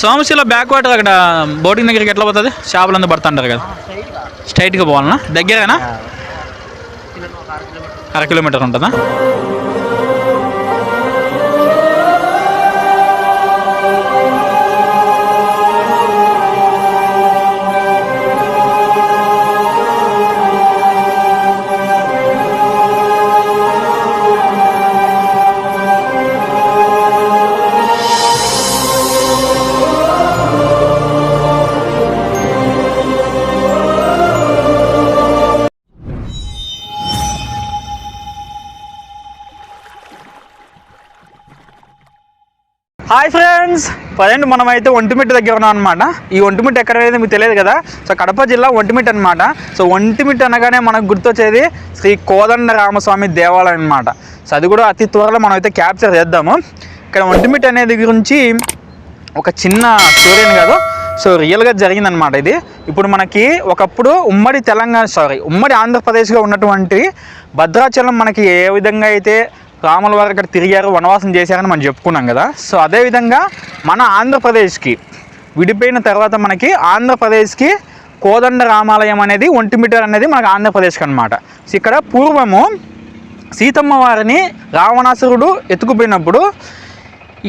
Somasila back water అక్కడ boating దగ్గరికి ఎట్లా పోతుంది? షాపులు అంతా పడుతుంటారు కదా. స్ట్రైట్గా పోవాలనా? దగ్గరేనా? అర కిలోమీటర్ ఉంటుందా? హాయ్ ఫ్రెండ్స్ ప్రజెంట్ మనమైతే ఒంటిమిట్ట దగ్గర ఉన్నాం అనమాట ఈ ఒంటిమిట్ట ఎక్కడ అనేది మీకు తెలియదు కదా? సో కడప జిల్లా ఒంటిమిట్ట అనమాట సో ఒంటిమిట్ట అనగానే మనకు గుర్తొచ్చేది శ్రీ కోదండ రామస్వామి దేవాలయం అనమాట సో అది కూడా అతి త్వరలో మనం అయితే క్యాప్చర్ చేద్దాము. ఇక్కడ ఒంటిమిట్ట అనేది గురించి ఒక చిన్న స్టోరీని కాదు. సో రియల్గా జరిగిందనమాట ఇది. ఇప్పుడు మనకి ఒకప్పుడు ఉమ్మడి తెలంగాణ సారీ ఉమ్మడి ఆంధ్రప్రదేశ్లో ఉన్నటువంటి భద్రాచలం మనకి ఏ విధంగా అయితే రాముల వారు ఇక్కడ తిరిగారు వనవాసం చేశారని మనం చెప్పుకున్నాం కదా. సో అదేవిధంగా మన ఆంధ్రప్రదేశ్కి విడిపోయిన తర్వాత మనకి ఆంధ్రప్రదేశ్కి కోదండ రామాలయం అనేది ఒంటిమిటర్ అనేది మనకు ఆంధ్రప్రదేశ్కి అనమాట సో ఇక్కడ పూర్వము సీతమ్మ వారిని రావణాసురుడు ఎత్తుకుపోయినప్పుడు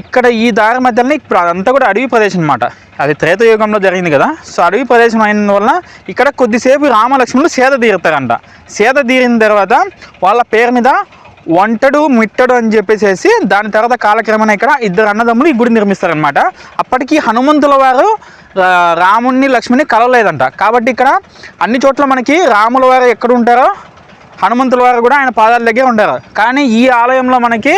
ఇక్కడ ఈ దారి మధ్యలోనే అంతా కూడా అడవి ప్రదేశం అనమాట అది త్రేతయుగంలో జరిగింది కదా. సో అడవి ప్రదేశం అయిన వల్ల ఇక్కడ కొద్దిసేపు రామలక్ష్మణులు సేద తీరుతారంట. సేద తీరిన తర్వాత వాళ్ళ పేరు మీద వంటడు మిట్టడు అని చెప్పేసి దాని తర్వాత కాలక్రమేణా ఇక్కడ ఇద్దరు అన్నదమ్ములు ఈ గుడి నిర్మిస్తారనమాట అప్పటికి హనుమంతుల వారు రాముణ్ణి లక్ష్మిని కలవలేదంట. కాబట్టి ఇక్కడ అన్ని చోట్ల మనకి రాముల వారు ఎక్కడ ఉంటారో హనుమంతుల వారు కూడా ఆయన పాదాల దగ్గర ఉంటారు కానీ ఈ ఆలయంలో మనకి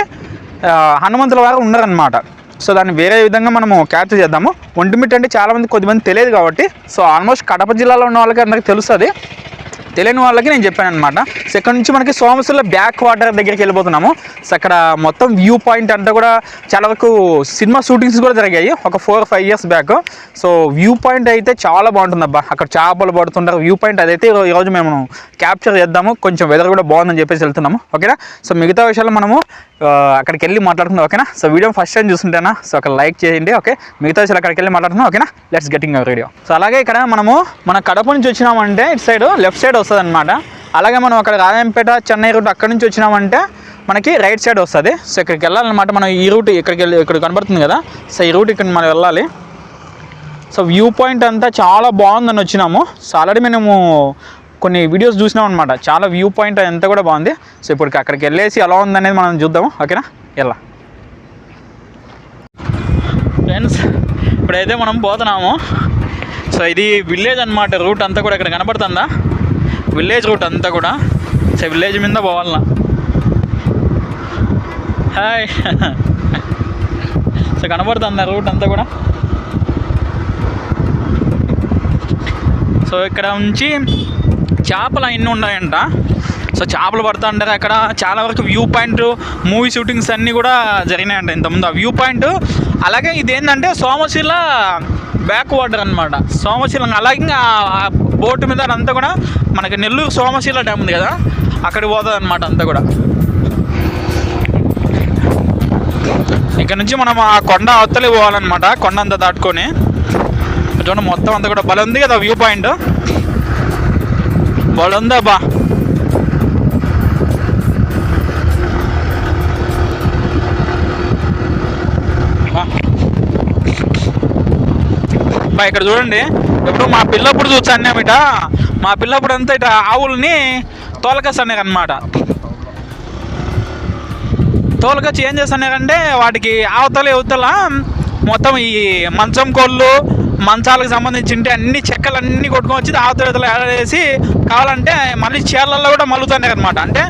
హనుమంతుల వారు ఉన్నారనమాట సో దాన్ని వేరే విధంగా మనము క్యాప్చర్ చేద్దాము. ఒంటిమిట్ అంటే చాలామంది కొద్దిమంది తెలియదు కాబట్టి సో ఆల్మోస్ట్ కడప జిల్లాలో ఉన్న వాళ్ళకి అందరికి తెలుస్తుంది. తెలియని వాళ్ళకి నేను చెప్పాను అనమాట సో ఇక్కడ నుంచి మనకి సోమసుల బ్యాక్ వాటర్ దగ్గరికి వెళ్ళిపోతున్నాము. సో అక్కడ మొత్తం వ్యూ పాయింట్ అంతా కూడా చాలా వరకు సినిమా షూటింగ్స్ కూడా జరిగాయి. ఒక four five years back. So view point అయితే చాలా బాగుంటుంది అబ్బా. అక్కడ చేపలు పడుతుంటారు. వ్యూ పాయింట్ అదైతే ఈరోజు మేము క్యాప్చర్ చేద్దాము. కొంచెం వెదర్ కూడా బాగుందని చెప్పేసి వెళ్తున్నాము. ఓకేనా సో మిగతా విషయాలు మనము అక్కడికి వెళ్ళి మాట్లాడుకుందాం ఓకేనా? సో వీడియో ఫస్ట్ టైం చూస్తుంటేనా? సో ఒక లైక్ చేయండి ఓకే? మిగతా వచ్చి అక్కడికి వెళ్ళి మాట్లాడుకుందాం ఓకేనా? Let's getting our video so అలాగే ఇక్కడ మనము మన కడప నుంచి వచ్చినామంటే ఇటు సైడ్ లెఫ్ట్ సైడ్ వస్తుంది అనమాట అలాగే మనం అక్కడ రాజంపేట చెన్నై రూట్ అక్కడ నుంచి వచ్చినామంటే మనకి రైట్ సైడ్ వస్తుంది. సో ఇక్కడికి వెళ్ళాలన్నమాట. మనం ఈ రూట్ ఇక్కడికి వెళ్ళి ఇక్కడ కనబడుతుంది కదా? సో ఈ రూట్ ఇక్కడ మనం వెళ్ళాలి. సో వ్యూ పాయింట్ అంతా చాలా బాగుందని వచ్చినాము. సో ఆల్రెడీ మేము కొన్ని వీడియోస్ చూసినాం అనమాట చాలా వ్యూ పాయింట్ అంతా కూడా బాగుంది. సో ఇప్పుడు అక్కడికి వెళ్ళేసి ఎలా ఉందనేది మనం చూద్దాము. ఓకేనా ఎలా? ఫ్రెండ్స్ ఇప్పుడైతే మనం పోతున్నాము. సో ఇది విలేజ్ అన్నమాట. రూట్ అంతా కూడా ఇక్కడ కనబడుతుందా విలేజ్ రూట్ అంతా కూడా. సో విలేజ్ మీద పోవాలన్నా. హాయ్ సో కనబడుతుందా రూట్ అంతా కూడా? సో ఇక్కడ నుంచి చేపలు అన్నీ ఉన్నాయంట. సో చేపలు పడుతుంటారు అక్కడ. చాలా వరకు వ్యూ పాయింట్ మూవీ షూటింగ్స్ అన్నీ కూడా జరిగినాయంట ఇంతకుముందు. ఆ వ్యూ పాయింట్ అలాగే ఇది ఏంటంటే సోమశిల బ్యాక్ వాటర్ అనమాట సోమశిల అలాగే ఇంకా ఆ బోటు మీద అంతా కూడా మనకి నెల్లూరు సోమశిల డ్యామ్ ఉంది కదా అక్కడికి పోతుంది అనమాట అంతా కూడా. ఇక్కడ నుంచి మనం ఆ కొండ అవతలి పోవాలన్నమాట కొండ అంతా దాటుకొని. చూడండి మొత్తం అంతా కూడా బలం ఉంది కదా వ్యూ పాయింట్. ఉందా బా ఇక్కడ చూడండి. ఎప్పుడు మా పిల్లప్పుడు చూసాను ఇట మా పిల్లప్పుడు అంతా ఇట ఆవుల్ని తోలకస్తాను అనమాట తోలుకొచ్చి ఏం చేస్తున్నారంటే వాటికి అవతల యువతల మొత్తం ఈ మంచం కోళ్ళు మంచాలకు సంబంధించి ఉంటే అన్ని చెక్కలన్నీ కొట్టుకొని వచ్చి అవతల ఏడేసి కావాలంటే మళ్ళీ చీరలలో కూడా మలుగుతున్నాయి అనమాట అంటే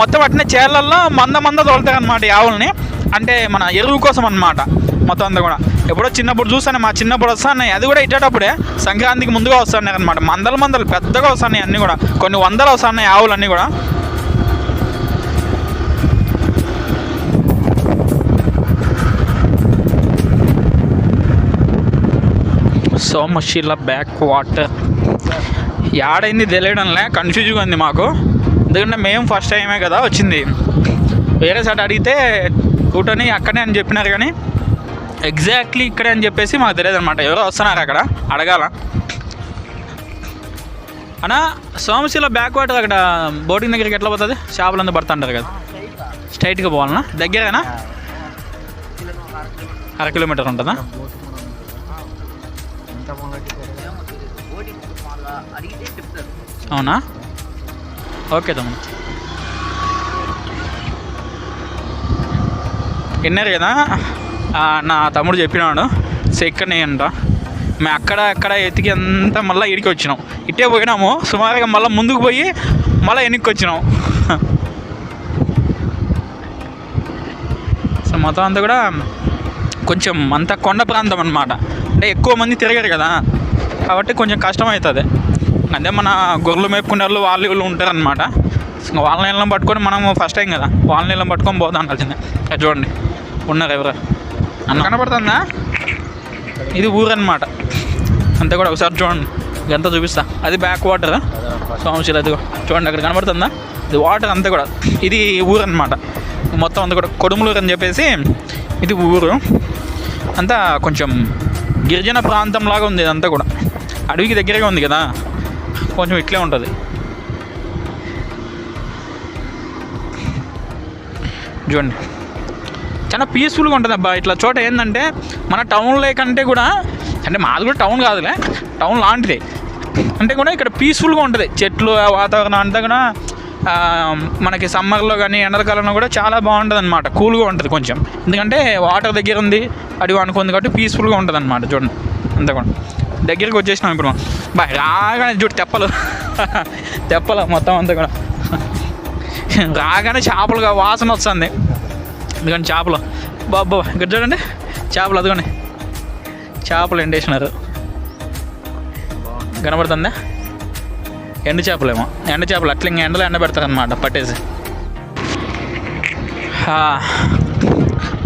మొత్తం అట్నే చీరలలో మంద మంద తోలుతాయి అనమాట ఈ ఆవుల్ని. అంటే మన ఎరువు కోసం అనమాట మొత్తం అంతా కూడా. ఎప్పుడో చిన్నప్పుడు చూస్తాను మా చిన్నప్పుడు వస్తున్నాయి. అది కూడా ఇట్టేటప్పుడే సంక్రాంతికి ముందుగా వస్తున్నాయి అనమాట మందలు మందలు పెద్దగా వస్తున్నాయి అన్నీ కూడా. కొన్ని వందలు వస్తున్నాయి ఆవులు అన్నీ కూడా బ్యాక్ వాటర్ యాడైంది తెలియడంలే కన్ఫ్యూజ్గా ఉంది మాకు. ఎందుకంటే మేము ఫస్ట్ టైమే కదా వచ్చింది. వేరే సైడ్ అడిగితే కూటని అక్కడే అని చెప్పినారు కానీ ఎగ్జాక్ట్లీ ఇక్కడే అని చెప్పేసి మాకు తెలియదు అనమాట ఎవరో వస్తున్నారు అక్కడ అడగాల. అన్నా సోమశిల బ్యాక్ వాటర్ అక్కడ బోటింగ్ దగ్గరికి ఎట్లా పోతుంది? చేపలు అంతా పడుతుంటారు కదా. స్ట్రైట్గా పోవాలన్నా దగ్గరేనా? అర కిలోమీటర్ ఉంటుందా? అవునా? ఓకే తమ్ముడు. విన్నారు కదా? నా తమ్ముడు చెప్పినాడు సో ఇక్కడనే అంట. మేము అక్కడ అక్కడ ఎతికి అంతా మళ్ళీ ఇడికి వచ్చినాం. ఇట్టే పోయినాము సుమారుగా మళ్ళీ ముందుకు పోయి మళ్ళీ వెనక్కి వచ్చినాం సో మొత్తం అంతా కూడా కొంచెం అంత కొండ ప్రాంతం అనమాట అంటే ఎక్కువ మంది తిరగరు కదా. కాబట్టి కొంచెం కష్టం అవుతుంది. అదే మన గొర్రెలు మేపుకునే వాళ్ళు వాళ్ళు వీళ్ళు ఉంటారనమాట ఇంకా వాళ్ళ నీళ్ళని పట్టుకొని మనము ఫస్ట్ టైం కదా. వాళ్ళ నీళ్ళని పట్టుకొని పోదాం అనాల్సిందే. చూడండి. ఉన్నారు ఎవరు? అన్న. కనపడుతుందా ఇది ఊరు అనమాట అంతే కూడా ఒకసారి చూడండి. ఇదంతా చూపిస్తా. అది బ్యాక్ వాటర్ సోమశీల అది చూడండి అక్కడ కనబడుతుందా? ఇది వాటర్ అంతా కూడా. ఇది ఊరు అనమాట మొత్తం అంతా కూడా కొడుములూరు అని చెప్పేసి ఇది ఊరు. అంతా కొంచెం గిరిజన ప్రాంతం లాగా ఉంది ఇదంతా కూడా. అడవికి దగ్గరగా ఉంది కదా. కొంచెం ఇట్లే ఉంటుంది. చూడండి. చాలా పీస్ఫుల్గా ఉంటుంది అబ్బా. ఇట్లా చోట ఏంటంటే మన టౌన్లో కంటే కూడా అంటే మాది కూడా టౌన్ కాదులే. టౌన్ లాంటిదే. అంటే కూడా ఇక్కడ పీస్ఫుల్గా ఉంటుంది. చెట్లు ఆ వాతావరణం అంతా కూడా మనకి సమ్మర్లో కానీ ఎండాకాలంలో కూడా చాలా బాగుంటుంది అనమాట కూల్గా ఉంటుంది కొంచెం. ఎందుకంటే వాటర్ దగ్గర ఉంది అడివి అనుకుంది కాబట్టి పీస్ఫుల్గా ఉంటుంది అనమాట చూడండి. అంతా దగ్గరికి వచ్చేసినాం ఇప్పుడు మనం. రాగానే చూడు తెప్పలు. తెప్పలు మొత్తం అంతా కూడా. రాగానే చేపలుగా వాసన వస్తుంది. ఎందుకంటే చేపలు. బాబా ఇక్కడ చూడండి. చేపలు అదిగోండి. చేపలు ఎండేసినారు. కనబడుతుందా? ఎండు చేపలేమో. ఎండు చేపలు అట్లా ఇంకా ఎండలో ఎండ పెడతారనమాట పట్టేసి.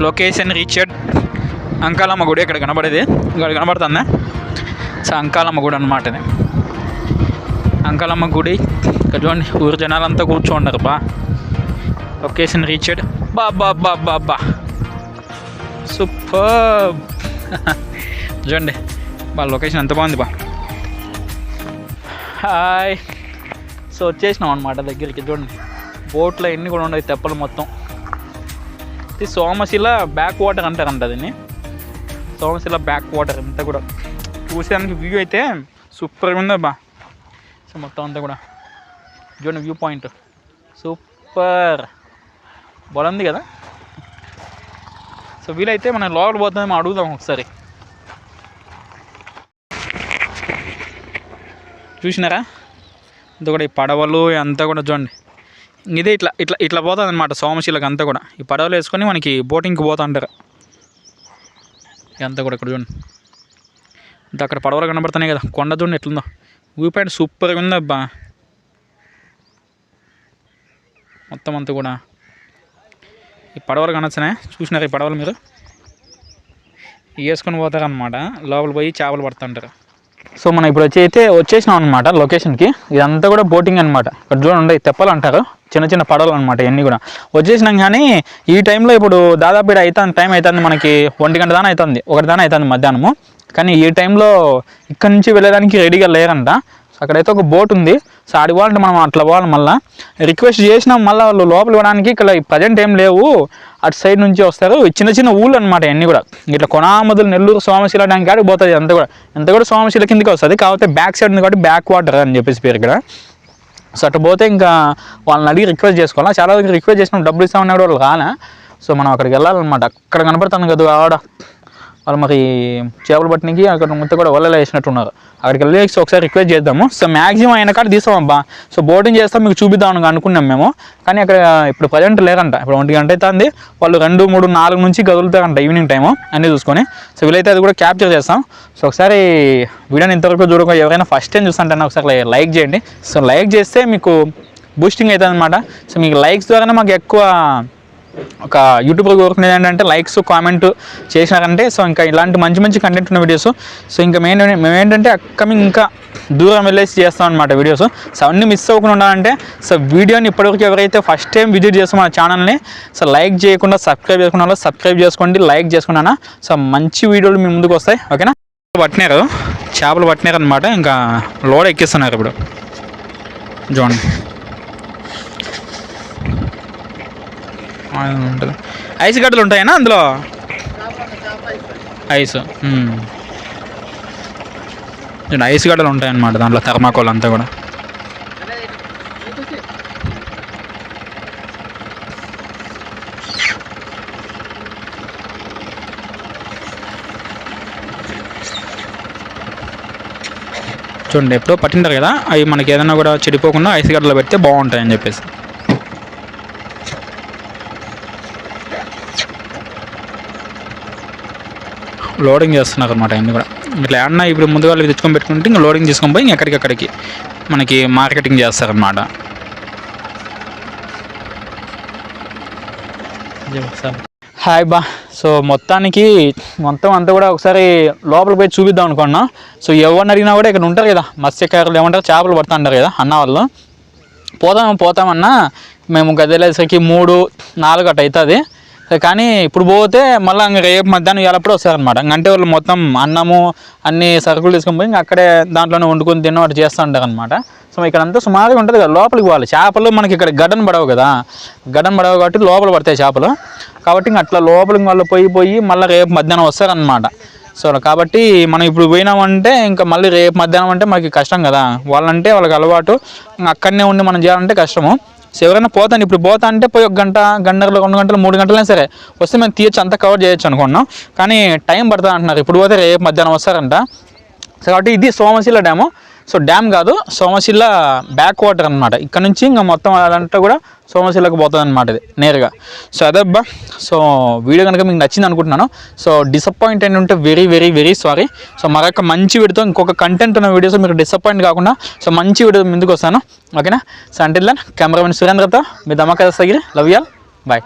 లొకేషన్ రీచెడ్ అంకాలమ్మ గుడి ఇక్కడ కనబడేది. ఇక్కడ కనబడుతుందా? సో అంకాలమ్మ గుడి అనమాట ఇది. అంకాలమ్మ గుడి. ఇక్కడ చూడండి ఊరు జనాలంతా కూర్చోండారు బా. లొకేషన్ రీచెడ్ బా బా బా బా బా. సూపర్. చూడండి బా లొకేషన్ ఎంత బాగుంది బా. హాయ్. సో వచ్చేసినాం అనమాట దగ్గరికి చూడండి. బోట్లో ఎన్ని కూడా ఉన్నాయి తెప్పలు మొత్తం. ఇది సోమశిల బ్యాక్ వాటర్ అంటారంట దీన్ని. సోమశిల బ్యాక్ వాటర్ అంతా కూడా. చూసేదానికి వ్యూ అయితే సూపర్గా ఉంది బా సో మొత్తం అంతా కూడా. చూడండి వ్యూ పాయింట్ సూపర్ బాగుంది కదా? సో వీలైతే మనం లోపల పోతుందేమో అడుగుదాం ఒకసారి. చూసినారా? ఇంత కూడా ఈ పడవలు అంతా కూడా చూడండి. ఇదే ఇట్లా ఇట్లా ఇట్లా పోతుంది అనమాట సోమశీలకు అంతా కూడా. ఈ పడవలు వేసుకొని మనకి బోటింగ్కి పోతా అంటారు. ఇదంతా కూడా ఇక్కడ చూడండి. ఇంత అక్కడ పడవలు కనబడుతున్నాయి కదా. కొండ చూడండి ఎట్లుందో. వ్యూ పాయింట్ సూపర్గా ఉంది అబ్బా. మొత్తం అంతా కూడా. ఈ పడవలు కనొచ్చినాయి? చూసినారు ఈ పడవలు మీరు? వేసుకొని పోతారనమాట లోపల పోయి చేపలు పడుతుంటారు సో మనం ఇప్పుడు వచ్చి అయితే వచ్చేసినాం అనమాట లొకేషన్కి ఇదంతా కూడా బోటింగ్ అనమాట ఇక్కడ చూడండి తెప్పలు అంటారు చిన్న చిన్న పడవలు అనమాట ఇవన్నీ కూడా. వచ్చేసినాం కానీ ఈ టైంలో ఇప్పుడు దాదాపు ఇక్కడ అవుతుంది టైం అవుతుంది మనకి ఒంటి గంట దాని అవుతుంది ఒకటి దాని అవుతుంది మధ్యాహ్నము. కానీ ఈ టైంలో ఇక్కడ నుంచి వెళ్ళడానికి రెడీగా లేరంట. అక్కడైతే ఒక బోట్ ఉంది. సో ఆడి పోవాలంటే మనం అట్లా పోవాలి మళ్ళీ. రిక్వెస్ట్ చేసినాం మళ్ళీ వాళ్ళు లోపల పోవడానికి ఇక్కడ ప్రజెంట్ ఏం లేవు. అటు సైడ్ నుంచి వస్తారు. చిన్న చిన్న ఊళ్ళు అనమాట అన్నీ కూడా. ఇట్లా కొనామదులు నెల్లూరు సోమశిల డ్యామ్ కాడికి పోతుంది అంత కూడా. ఎంత కూడా సోమశిల కిందకి వస్తుంది. కాకపోతే బ్యాక్ సైడ్ ఉంది కాబట్టి బ్యాక్ వాటర్ అని చెప్పేసి పేరు ఇక్కడ. సో అటు పోతే ఇంకా వాళ్ళని అడిగి రిక్వెస్ట్ చేసుకోవాలా? చాలా వరకు రిక్వెస్ట్ చేసినాం. డబ్బులు ఇస్తామన్నా కూడా వాళ్ళు రాలే. సో మనం అక్కడికి వెళ్ళాలన్నమాట. అక్కడ కనపడుతుంది కదా ఆడ. వాళ్ళు మాకు చేపలు పట్టడానికి అక్కడ మొత్తం కూడా వలలో వేసినట్టున్నారు. అక్కడికి వెళ్ళి ఒకసారి రిక్వెస్ట్ చేద్దాము. సో మ్యాక్సిమం అయిన కాడ తీసామబ్బా సో బోటింగ్ చేస్తాం మీకు చూపిద్దాం అని అనుకున్నాం మేము. కానీ అక్కడ ఇప్పుడు ప్రజెంట్ లేదంట ఇప్పుడు ఒంటి గంట అవుతుంది వాళ్ళు రెండు మూడు నాలుగు నుంచి కదులుతారంట ఈవినింగ్ టైము అన్నీ చూసుకొని. సో వీలైతే అది కూడా క్యాప్చర్ చేస్తాం. సో ఒకసారి వీడియోని ఇంతవరకు చూడక ఎవరైనా ఫస్ట్ టైం చూస్తుంటే ఒకసారి లైక్ చేయండి. సో లైక్ చేస్తే మీకు బూస్టింగ్ అవుతుంది అనమాట సో మీకు లైక్స్ ద్వారానే మాకు ఎక్కువ ఒక యూట్యూబ్లో కోరుకునేది ఏంటంటే లైక్స్ కామెంట్ చేసినారంటే సో ఇంకా ఇలాంటి మంచి మంచి కంటెంట్ ఉన్న వీడియోస్ సో ఇంకా మెయిన్ మేము ఏంటంటే అప్కమింగ్ ఇంకా దూరం వెళ్ళేసి చేస్తాం అనమాట వీడియోస్ సో అవన్నీ మిస్ అవ్వకుండా ఉండాలంటే సో వీడియోని ఇప్పటివరకు ఎవరైతే ఫస్ట్ టైం విజిట్ చేస్తాం మన ఛానల్ని సో లైక్ చేయకుండా సబ్స్క్రైబ్ చేసుకున్న సబ్స్క్రైబ్ చేసుకోండి లైక్ చేసుకున్నానా సో మంచి వీడియోలు మీ ముందుకు వస్తాయి ఓకేనా పట్టినారు చేపలు పట్టినారు అనమాట ఇంకా లోడ్ ఎక్కిస్తున్నారు ఇప్పుడు. జోన్ ఉంటుంది. ఐస్ గడ్డలు ఉంటాయనా అందులో? ఐస్. ఐస్ గడ్డలు ఉంటాయన్నమాట దాంట్లో థర్మాకోల్ అంతా కూడా. చూడండి ఎప్పుడో పట్టింటారు కదా అవి మనకి ఏదైనా కూడా చెడిపోకుండా ఐస్ గడ్డలో పెడితే బాగుంటాయని చెప్పేసి. లోడింగ్ చేస్తున్నారు అనమాట అన్నీ కూడా. ఇట్లా ఏమన్నా ఇప్పుడు ముందుగా తెచ్చుకొని పెట్టుకుంటే ఇంకా లోడింగ్ తీసుకొని పోయి ఎక్కడికక్కడికి మనకి మార్కెటింగ్ చేస్తారనమాట హాయ్ బా. సో మొత్తానికి మొత్తం అంతా కూడా ఒకసారి లోపలికి పోయి చూపిద్దాం అనుకున్నా. సో ఎవరిని అడిగినా కూడా ఇక్కడ ఉంటారు కదా మత్స్యకారులు ఏమంటారు చేపలు పడతా అంటారు కదా అన్న వాళ్ళు. పోతాం పోతామన్నా మేము గదిలేసరికి మూడు నాలుగు అటు అవుతుంది కానీ ఇప్పుడు పోతే మళ్ళీ ఇంకా రేపు మధ్యాహ్నం వెళ్ళప్పుడు వస్తారనమాట అంటే వాళ్ళు మొత్తం అన్నము అన్ని సరుకులు తీసుకొని పోయి ఇంకా అక్కడే దాంట్లోనే వండుకొని తిన్న వాటి చేస్తూ ఉంటారు అనమాట సో ఇక్కడ అంతా సుమారుగా ఉంటుంది కదా లోపలికి పోవాలి. చేపలు మనకి ఇక్కడ గడ్డను పడవు కదా. గడ్డను పడవు కాబట్టి లోపల పడతాయి చేపలు. కాబట్టి ఇంక అట్లా లోపలికి వాళ్ళు పోయి పోయి మళ్ళీ రేపు మధ్యాహ్నం వస్తారనమాట సో కాబట్టి మనం ఇప్పుడు పోయినామంటే ఇంకా మళ్ళీ రేపు మధ్యాహ్నం అంటే మనకి కష్టం కదా. వాళ్ళంటే వాళ్ళకి అలవాటు. అక్కడనే ఉండి మనం చేయాలంటే కష్టము. సో ఎవరైనా పోతాను ఇప్పుడు పోతా అంటే పోయి ఒక గంట గంటలు రెండు గంటలు మూడు గంటలైనా సరే వస్తే మేము తీయచ్చు అంతా కవర్ చేయొచ్చు అనుకున్నాం కానీ టైం పడుతుంది అంటున్నారు ఇప్పుడు పోతే రేపు మధ్యాహ్నం వస్తారంట. సో కాబట్టి ఇది సోమశిల డ్యాము సో డ్యామ్ కాదు సోమశిల బ్యాక్ వాటర్ అనమాట ఇక్కడ నుంచి ఇంకా మొత్తం అదంతా కూడా సోమశిలకు పోతుంది అనమాట ఇది నేరుగా. సో అదబ్బా సో వీడియో కనుక మీకు నచ్చింది అనుకుంటున్నాను. సో డిసప్పాయింట్ అయిన ఉంటే very very very sorry so మరొక మంచి వీడియోతో ఇంకొక కంటెంట్ ఉన్న వీడియోస్ మీరు డిసప్పాయింట్ కాకుండా సో మంచి వీడియో ముందుకు వస్తాను. ఓకేనా సో అంటే కెమెరామెన్ సురేంద్రతో మీ దమ్మకాయ సగిరి. Love y'all